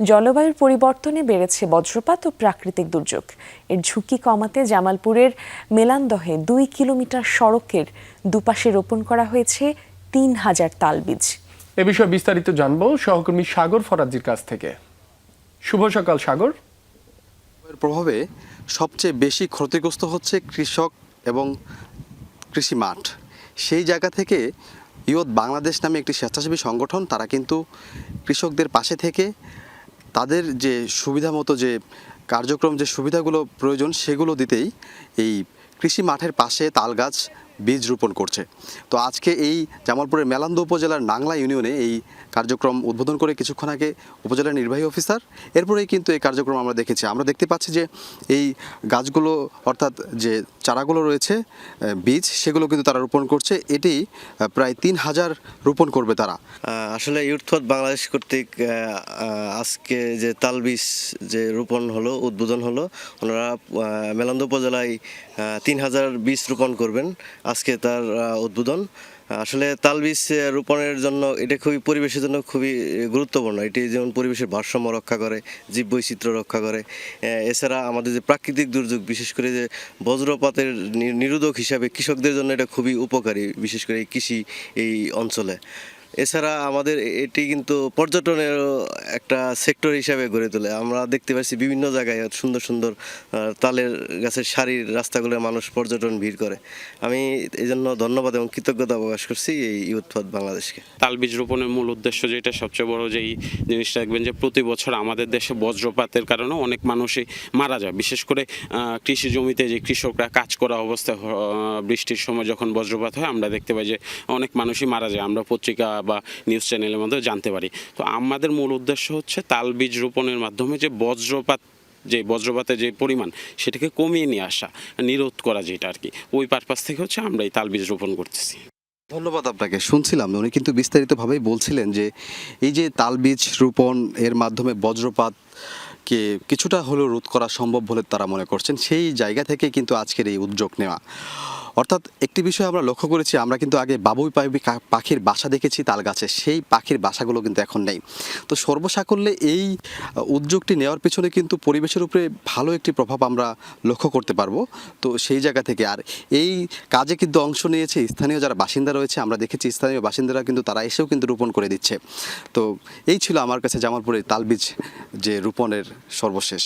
জলবায়ুর পরিবর্তনে বেড়েছে বজ্রপাত ও প্রাকৃতিক দুর্যোগ। এর ঝুঁকি কমাতে জামালপুরের মেলান্দহে দুই কিলোমিটার সড়কের দুপাশে রোপণ করা হয়েছে তিন হাজার তালবীজ। এ বিষয়ে বিস্তারিত জানব সহকর্মী সাগর ফরাজির কাছ থেকে। শুভ সকাল সাগর। এর প্রভাবে সবচেয়ে বেশি ক্ষতিগ্রস্ত হচ্ছে কৃষক এবং কৃষি মাঠ। সেই জায়গা থেকে ইয়ত বাংলাদেশ নামে একটি স্বেচ্ছাসেবী সংগঠন তারা কিন্তু কৃষকদের পাশে থেকে তাদের যে সুবিধা মতো যে কার্যক্রম, যে সুবিধাগুলো প্রয়োজন সেগুলো দিতেই এই কৃষি মাঠের পাশে তাল গাছ বীজ রোপণ করছে। তো আজকে এই জামালপুরের মেলান্দ উপজেলার নাংলা ইউনিয়নে এই কার্যক্রম উদ্বোধন করে কিছুক্ষণ আগে উপজেলার নির্বাহী অফিসার, এরপরেই কিন্তু এই কার্যক্রম আমরা দেখেছি। আমরা দেখতে পাচ্ছি যে এই গাছগুলো, অর্থাৎ যে চারাগুলো রয়েছে বীজ, সেগুলো কিন্তু তারা রোপণ করছে। এটি প্রায় তিন হাজার রোপণ করবে তারা। আসলে ইউথফত বাংলাদেশ কর্তৃক আজকে যে তালবিজ যে রোপণ হলো, উদ্বোধন হলো, ওনারা মেলান্দ উপজেলায় তিন হাজার বীজ রোপণ করবেন। আজকে তার উদ্বোধন। আসলে তালবীজ রোপণের জন্য এটা খুবই পরিবেশের জন্য খুবই গুরুত্বপূর্ণ। এটি যেমন পরিবেশের ভারসাম্য রক্ষা করে জীব বৈচিত্র্য রক্ষা করে এছাড়া আমাদের যে প্রাকৃতিক দুর্যোগ, বিশেষ করে যে বজ্রপাতের নিরোধক হিসাবে কৃষকদের জন্য এটা খুবই উপকারী, বিশেষ করে এই কৃষি এই অঞ্চলে। এছাড়া আমাদের এটি কিন্তু পর্যটনের একটা সেক্টর হিসাবে গড়ে তোলে। আমরা দেখতে পাচ্ছি বিভিন্ন জায়গায় সুন্দর সুন্দর তালের গাছের সারির রাস্তাগুলো মানুষ পর্যটন ভিড় করে। আমি এই জন্য ধন্যবাদ এবং কৃতজ্ঞতা প্রকাশ করছি এই ইউথপথ বাংলাদেশকে। তাল বীজ রোপণের মূল উদ্দেশ্য যেটা সবচেয়ে বড় যেই জিনিসটা দেখবেন যে প্রতি বছর আমাদের দেশে বজ্রপাতের কারণে অনেক মানুষই মারা যায়। বিশেষ করে কৃষি জমিতে যে কৃষকরা কাজ করা অবস্থায় বৃষ্টির সময় যখন বজ্রপাত হয়, আমরা দেখতে পাই যে অনেক মানুষই মারা যায়। আমরা পত্রিকা বা নিউজ চ্যানেলের মধ্যে জানতে পারি। তো আমাদের মূল উদ্দেশ্য হচ্ছে তাল বীজ রোপণের মাধ্যমে যে বজ্রপাত, যে বজ্রপাতের যে পরিমাণ, সেটাকে কমিয়ে নিয়ে আসা, নিরোধ করা যেটা আর কি। ওই পারপাস থেকে হচ্ছে আমরা এই তাল বীজ রোপণ করতেছি। ধন্যবাদ আপনাকে। শুনছিলাম উনি কিন্তু বিস্তারিতভাবেই বলছিলেন যে এই যে তালবীজ রোপণ এর মাধ্যমে বজ্রপাতকে কিছুটা হলেও রোধ করা সম্ভব বলে তারা মনে করছেন, সেই জায়গা থেকে কিন্তু আজকের এই উদ্যোগ নেওয়া। অর্থাৎ একটি বিষয় আমরা লক্ষ্য করেছি, আমরা কিন্তু আগে বাবুই পাখি পাখির বাসা দেখেছি তাল গাছে, সেই পাখির বাসাগুলো কিন্তু এখন নেই। তো সর্বসাকল্যে এই উদ্যোগটি নেওয়ার পিছনে কিন্তু পরিবেশের উপরে ভালো একটি প্রভাব আমরা লক্ষ্য করতে পারব। তো সেই জায়গা থেকে আর এই কাজে কিন্তু অংশ নিয়েছে স্থানীয় যারা বাসিন্দা রয়েছে, আমরা দেখেছি স্থানীয় বাসিন্দারা কিন্তু তারা এসেও কিন্তু রোপণ করে দিচ্ছে। তো এই ছিল আমার কাছে জামালপুরের তালবীজ যে রোপণের সর্বশেষ।